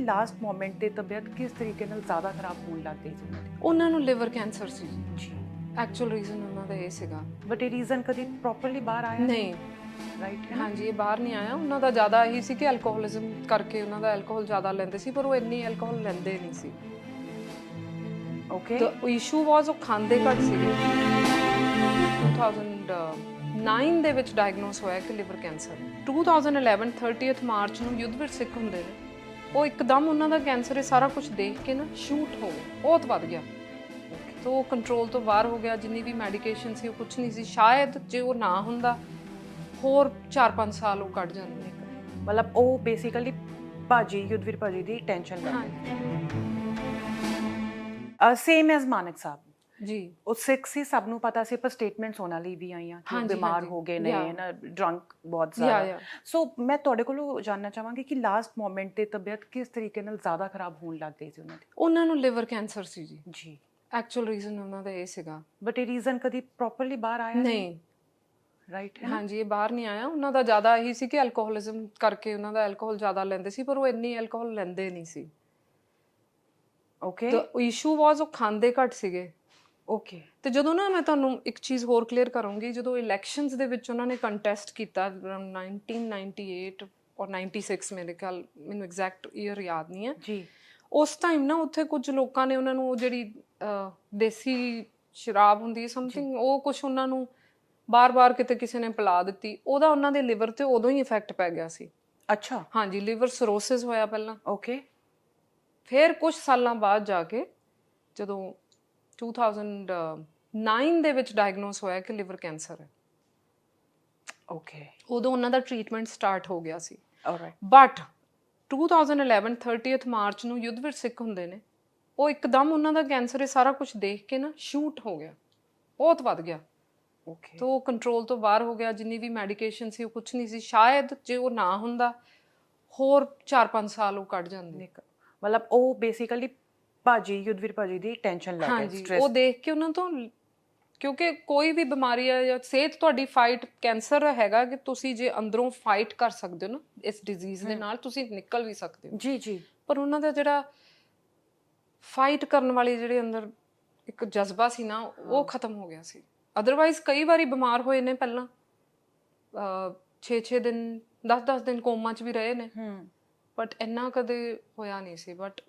Last moment ਤੇ ਤਬੀਅਤ ਕਿਸ ਤਰੀਕੇ ਨਾਲ ਜ਼ਿਆਦਾ ਖਰਾਬ ਹੋਣ ਲੱਗ ਗਈ ਸੀ? ਉਹਨਾਂ ਨੂੰ ਲਿਵਰ ਕੈਂਸਰ ਸੀ। ਜੀ। ਐਕਚੁਅਲ ਰੀਜ਼ਨ ਉਹਨਾਂ ਦਾ ਇਹ ਸੀਗਾ। ਬਟ ਇਹ ਰੀਜ਼ਨ ਕਦੀ ਪ੍ਰੋਪਰਲੀ ਬਾਹਰ ਆਇਆ? ਨਹੀਂ। ਰਾਈਟ ਹਾਂਜੀ ਇਹ ਬਾਹਰ ਨਹੀਂ ਆਇਆ। ਉਹਨਾਂ ਦਾ ਜ਼ਿਆਦਾ ਇਹੀ ਸੀ ਕਿ ਅਲਕੋਹਲਿਜ਼ਮ ਕਰਕੇ ਉਹਨਾਂ ਦਾ ਅਲਕੋਹਲ ਜ਼ਿਆਦਾ ਲੈਂਦੇ ਸੀ ਪਰ ਉਹ ਇੰਨੀ ਅਲਕੋਹਲ ਲੈਂਦੇ ਨਹੀਂ ਸੀ। ਓਕੇ the ਇਸ਼ੂ ਵਾਸ ਉਹ ਖਾਂਦੇ ਘੱਟ ਸੀਗੇ। 2009 ਦੇ ਵਿੱਚ ਡਾਇਗਨੋਸ ਹੋਇਆ ਕਿ ਲਿਵਰ ਕੈਂਸਰ 2011 30th ਮਾਰਚ ਨੂੰ ਯੁੱਧਵੀਰ ਸਿੱਖ ਹੁੰਦੇ ਨੇ। ਉਹ ਇੱਕਦਮ ਉਹਨਾਂ ਦਾ ਕੈਂਸਰ ਇਹ ਸਾਰਾ ਕੁਝ ਦੇਖ ਕੇ ਨਾ ਸ਼ੂਟ ਹੋ ਗਿਆ ਬਹੁਤ ਵੱਧ ਗਿਆ। ਤੋ ਉਹ ਕੰਟਰੋਲ ਤੋਂ ਬਾਹਰ ਹੋ ਗਿਆ ਜਿੰਨੀ ਵੀ ਮੈਡੀਕੇਸ਼ਨ ਸੀ ਉਹ ਕੁਝ ਨਹੀਂ ਸੀ। ਸ਼ਾਇਦ ਜੇ ਉਹ ਨਾ ਹੁੰਦਾ ਹੋਰ 4-5 ਸਾਲ ਉਹ ਕੱਢ ਜਾਂਦੇ ਮਤਲਬ ਉਹ ਬੇਸਿਕਲੀ ਭਾਜੀ ਯੁੱਧਵੀਰ ਭਾਜੀ ਦੀ ਟੈਨਸ਼ਨ ਹਾਂ ਸੇਮ ਐਸ ਮਾਨਕ ਸਾਹਿਬ। ਜੀ। ਉਹ ਸਿੱਖ ਸੀ ਸਭ ਨੂੰ ਪਤਾ ਸੀ ਪਰ ਸਟੇਟਮੈਂਟਸ ਉਹਨਾਂ ਲਈ ਵੀ ਆਈਆਂ ਕਿ ਉਹ ਹਾਂਜੀ, ਬਿਮਾਰ ਹਾਂਜੀ। ਹੋ ਗਏ ਨੇ Yeah. ਨਾ ਡਰੰਕ ਬਹੁਤ ਜ਼ਿਆਦਾ। ਸੋ ਮੈਂ ਤੁਹਾਡੇ ਕੋਲੋਂ ਜਾਨਣਾ ਚਾਹਾਂਗੀ ਕਿ ਲਾਸਟ ਮੋਮੈਂਟ ਤੇ ਤਬੀਅਤ ਕਿਸ ਤਰੀਕੇ ਨਾਲ ਜ਼ਿਆਦਾ ਖਰਾਬ ਹੋਣ ਲੱਗ ਗਈ ਸੀ ਉਹਨਾਂ ਦੀ? ਉਹਨਾਂ ਨੂੰ ਲਿਵਰ ਕੈਂਸਰ ਸੀ ਜੀ। ਜੀ। ਐਕਚੁਅਲ ਰੀਜ਼ਨ ਉਹਨਾਂ ਦਾ ਇਹ ਸੀਗਾ। ਬਟ ਇਹ ਰੀਜ਼ਨ ਕਦੀ ਪ੍ਰੋਪਰਲੀ ਬਾਹਰ ਆਇਆ ਨਹੀਂ। ਰਾਈਟ ਹਾਂਜੀ ਇਹ ਬਾਹਰ ਨਹੀਂ ਆਇਆ। ਉਹਨਾਂ ਦਾ ਜ਼ਿਆਦਾ ਇਹੀ ਸੀ ਕਿ ਅਲਕੋਹਲਿਜ਼ਮ ਕਰਕੇ ਉਹਨਾਂ ਦਾ ਅਲਕੋਹਲ ਜ਼ਿਆਦਾ ਲੈਂਦੇ ਸੀ ਪਰ ਉਹ ਇੰਨੀ ਅਲਕੋਹਲ ਲੈਂਦੇ ਨਹੀਂ ਸੀ। ਓਕੇ ਤੇ ਇਸ਼ੂ ਵਾਸ ਉਹ ਖਾਂਦੇ ਘੱਟ ਸੀਗੇ। ਓਕੇ ਤੇ ਜਦੋਂ ਨਾ ਮੈਂ ਤੁਹਾਨੂੰ ਇੱਕ ਚੀਜ਼ ਹੋਰ ਕਲੀਅਰ ਕਰੂੰਗੀ ਜਦੋਂ ਇਲੈਕਸ਼ਨਸ ਦੇ ਵਿੱਚ ਉਹਨਾਂ ਨੇ ਕੰਟੈਸਟ ਕੀਤਾ around 1998 ਔਰ 96 ਮੇਰੇ ਖਿਆਲ ਮੈਨੂੰ ਐਗਜ਼ੈਕਟ ਈਅਰ ਯਾਦ ਨਹੀਂ ਹੈ। ਜੀ। ਉਸ ਟਾਈਮ ਨਾ ਉੱਥੇ ਕੁਝ ਲੋਕਾਂ ਨੇ ਉਹਨਾਂ ਨੂੰ ਉਹ ਜਿਹੜੀ ਦੇਸੀ ਸ਼ਰਾਬ ਹੁੰਦੀ ਹੈ ਸਮਥਿੰਗ ਉਹ ਕੁਝ ਉਹਨਾਂ ਨੂੰ ਬਾਰ-ਬਾਰ ਕਿਤੇ ਕਿਸੇ ਨੇ ਪਿਲਾ ਦਿੱਤੀ ਉਹਦਾ ਉਹਨਾਂ ਦੇ ਲਿਵਰ ਤੇ ਉਦੋਂ ਹੀ ਇਫੈਕਟ ਪੈ ਗਿਆ ਸੀ। ਅੱਛਾ। ਹਾਂਜੀ ਲਿਵਰ ਸਰੋਸਿਸ ਹੋਇਆ ਪਹਿਲਾਂ। ਓਕੇ ਫਿਰ ਕੁਝ ਸਾਲਾਂ ਬਾਅਦ ਜਾ ਕੇ ਜਦੋਂ 2009 ਦੇ ਵਿੱਚ ਡਾਇਗਨੋਸ ਹੋਇਆ ਕਿ ਲਿਵਰ ਕੈਂਸਰ ਹੈ। ਓਕੇ ਉਦੋਂ ਉਹਨਾਂ ਦਾ ਟ੍ਰੀਟਮੈਂਟ ਸਟਾਰਟ ਹੋ ਗਿਆ ਸੀ। ਆਲਰਾਈਟ ਬਟ 2011 30th ਮਾਰਚ ਨੂੰ ਯੁੱਧਵੀਰ ਸਿੱਖ ਹੁੰਦੇ ਨੇ। ਉਹ ਇੱਕਦਮ ਉਹਨਾਂ ਦਾ ਕੈਂਸਰ ਇਹ ਸਾਰਾ ਕੁਝ ਦੇਖ ਕੇ ਨਾ ਸ਼ੂਟ ਹੋ ਗਿਆ। ਬਹੁਤ ਵੱਧ ਗਿਆ। ਓਕੇ ਤੋ ਕੰਟਰੋਲ ਤੋਂ ਬਾਹਰ ਹੋ ਗਿਆ। ਜਿੰਨੀ ਵੀ ਮੈਡੀਕੇਸ਼ਨ ਸੀ ਉਹ ਕੁਝ ਨਹੀਂ ਸੀ। ਸ਼ਾਇਦ ਜੇ ਉਹ ਨਾ ਹੁੰਦਾ ਹੋਰ 4-5 ਸਾਲ ਉਹ ਕੱਢ ਜਾਂਦੇ। ਮਤਲਬ ਉਹ ਬੇਸਿਕਲੀ ਭਾਜੀ ਯੁੱਧਵੀਰ ਭਾਜੀ ਦੀ ਟੈਨਸ਼ਨ ਲੈ ਕੇ ਹਾਂਜੀ ਸਟ੍ਰੈਸ ਉਹ ਦੇਖ ਕੇ ਉਹਨਾਂ ਤੋਂ ਕਿਉਂਕਿ ਕੋਈ ਵੀ ਬਿਮਾਰੀ ਹੈ ਜਾਂ ਸਿਹਤ ਤੁਹਾਡੀ ਫਾਈਟ ਕੈਂਸਰ ਹੈਗਾ ਕਿ ਤੁਸੀਂ ਜੇ ਅੰਦਰੋਂ ਫਾਈਟ ਕਰ ਸਕਦੇ ਹੋ ਨਾ ਇਸ ਡਿਜ਼ੀਜ਼ ਦੇ ਨਾਲ ਤੁਸੀਂ ਨਿਕਲ ਵੀ ਸਕਦੇ ਹੋ। ਜੀ ਜੀ। ਪਰ ਉਹਨਾਂ ਦਾ ਜਿਹੜਾ ਫਾਈਟ ਕਰਨ ਵਾਲੀ ਜਿਹੜੇ ਅੰਦਰ ਇੱਕ ਜਜ਼ਬਾ ਸੀ ਨਾ ਉਹ ਖਤਮ ਹੋ ਗਿਆ ਸੀ। ਅਦਰਵਾਈਜ਼ ਕਈ ਵਾਰੀ ਬਿਮਾਰ ਹੋਏ ਨੇ ਪਹਿਲਾਂ। 6-6 ਦਿਨ 10-10 ਦਿਨ ਕੋਮਾ 'ਚ ਵੀ ਰਹੇ ਨੇ। ਹੂੰ ਬਟ ਇੰਨਾ ਕਦੇ ਹੋਇਆ ਨਹੀਂ ਸੀ। ਬਟ